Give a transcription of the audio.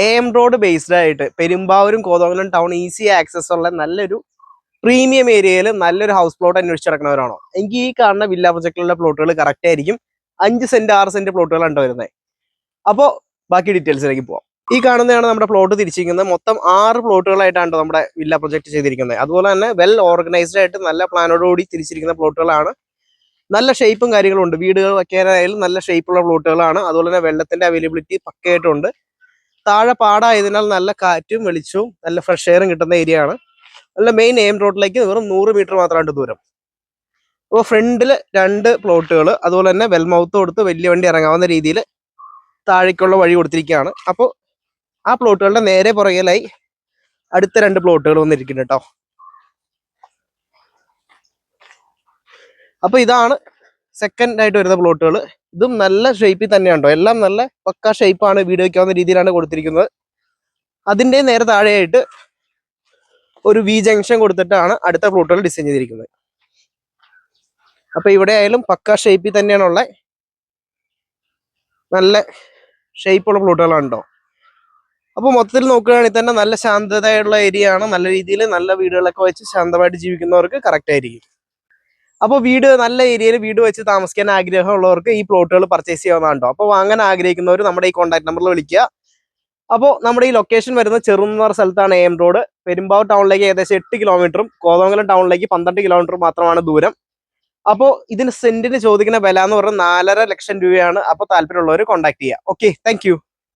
A M road based ആയിട്ട് പെരുമ്പാവൂരും Kothamangalam town easy access ഉള്ള നല്ലൊരു പ്രീമിയം ഏരിയയിൽ നല്ലൊരു ഹൗസ് പ്ലോട്ട് അന്വേഷിച്ച് നടക്കുന്നവരാണോ? എനിക്ക് ഈ കാണുന്ന വില്ല പ്രൊജക്റ്റിലുള്ള പ്ലോട്ടുകൾ കറക്റ്റ് ആയിരിക്കും. അഞ്ച് സെന്റ് ആറ് സെന്റ് പ്ലോട്ടുകളാണ് വരുന്നത് അപ്പോൾ ബാക്കി ഡീറ്റെയിൽസിലേക്ക് പോവാം. ഈ കാണുന്നതാണ് നമ്മുടെ പ്ലോട്ട് തിരിച്ചിരിക്കുന്നത്. മൊത്തം ആറ് പ്ലോട്ടുകളായിട്ടാണ് നമ്മുടെ വില്ല പ്രൊജക്ട് ചെയ്തിരിക്കുന്നത്. അതുപോലെ തന്നെ വെൽ ഓർഗനൈസ്ഡ് ആയിട്ട് നല്ല പ്ലാനോടുകൂടി തിരിച്ചിരിക്കുന്ന പ്ലോട്ടുകളാണ് നല്ല ഷേപ്പും കാര്യങ്ങളും ഉണ്ട്. വീടുകൾ വയ്ക്കാനായാലും നല്ല ഷേപ്പുള്ള പ്ലോട്ടുകളാണ് അതുപോലെ തന്നെ വെള്ളത്തിന്റെ അവൈലബിലിറ്റി പക്കയായിട്ടുണ്ട്. താഴെ പാടായതിനാൽ നല്ല കാറ്റും വെളിച്ചവും നല്ല ഫ്രഷ് എയറും കിട്ടുന്ന ഏരിയ ആണ്. നല്ല മെയിൻ എയിം റോഡിലേക്ക് വെറും നൂറ് മീറ്റർ മാത്രമാണ് ദൂരം. അപ്പോൾ ഫ്രണ്ടിൽ രണ്ട് പ്ലോട്ടുകൾ അതുപോലെ തന്നെ വെൽമൗത്ത് കൊടുത്ത് വലിയ വണ്ടി ഇറങ്ങാവുന്ന രീതിയിൽ താഴേക്കുള്ള വഴി കൊടുത്തിരിക്കുകയാണ്. അപ്പോൾ ആ പ്ലോട്ടുകളുടെ നേരെ പുറകിലായി അടുത്ത രണ്ട് പ്ലോട്ടുകൾ വന്നിരിക്കുന്നുണ്ട് കേട്ടോ. അപ്പോൾ ഇതാണ് സെക്കൻഡ് ആയിട്ട് വരുന്ന പ്ലോട്ടുകൾ ഇതും നല്ല ഷേപ്പിൽ തന്നെയാണ് കേട്ടോ എല്ലാം നല്ല പക്ക ഷേപ്പാണ് വീട് വയ്ക്കാവുന്ന രീതിയിലാണ് കൊടുത്തിരിക്കുന്നത്. അതിന്റെ നേരെ താഴെയായിട്ട് ഒരു വി ജംഗ്ഷൻ കൊടുത്തിട്ടാണ് അടുത്ത പ്ലോട്ടുകൾ ഡിസൈൻ ചെയ്തിരിക്കുന്നത്. അപ്പൊ ഇവിടെ ആയാലും പക്ക ഷേപ്പിൽ തന്നെയാണുള്ള നല്ല ഷേപ്പുള്ള പ്ലോട്ടുകളാണ് കേട്ടോ അപ്പൊ മൊത്തത്തിൽ നോക്കുകയാണെങ്കിൽ തന്നെ നല്ല ശാന്തതയുള്ള ഏരിയ ആണ്. നല്ല രീതിയിൽ നല്ല വീടുകളൊക്കെ വെച്ച് ശാന്തമായിട്ട് ജീവിക്കുന്നവർക്ക് കറക്റ്റ് ആയിരിക്കും. അപ്പോൾ വീട് നല്ല ഏരിയയിൽ വീട് വെച്ച് താമസിക്കാൻ ആഗ്രഹമുള്ളവർക്ക് ഈ പ്ലോട്ടുകൾ പർച്ചേസ് ചെയ്യാവുന്നതാണ്ടോ അപ്പോൾ വാങ്ങാൻ ആഗ്രഹിക്കുന്നവർ നമ്മുടെ ഈ കോൺടാക്ട് നമ്പറിൽ വിളിക്കുക. അപ്പോൾ നമ്മുടെ ഈ ലൊക്കേഷൻ വരുന്ന ചെറുന്ന് സ്ഥലത്താണ് എം റോഡ് പെരുമ്പാവൂർ ടൗണിലേക്ക് ഏകദേശം എട്ട് കിലോമീറ്ററും കോതമംഗലം ടൗണിലേക്ക് പന്ത്രണ്ട് കിലോമീറ്റർ മാത്രമാണ് ദൂരം. അപ്പോൾ ഇതിന് സെന്റിന് ചോദിക്കുന്ന വില എന്ന് പറഞ്ഞാൽ നാലര ലക്ഷം രൂപയാണ്. അപ്പോൾ താല്പര്യമുള്ളവർ കോൺടാക്ട് ചെയ്യുക. Okay thank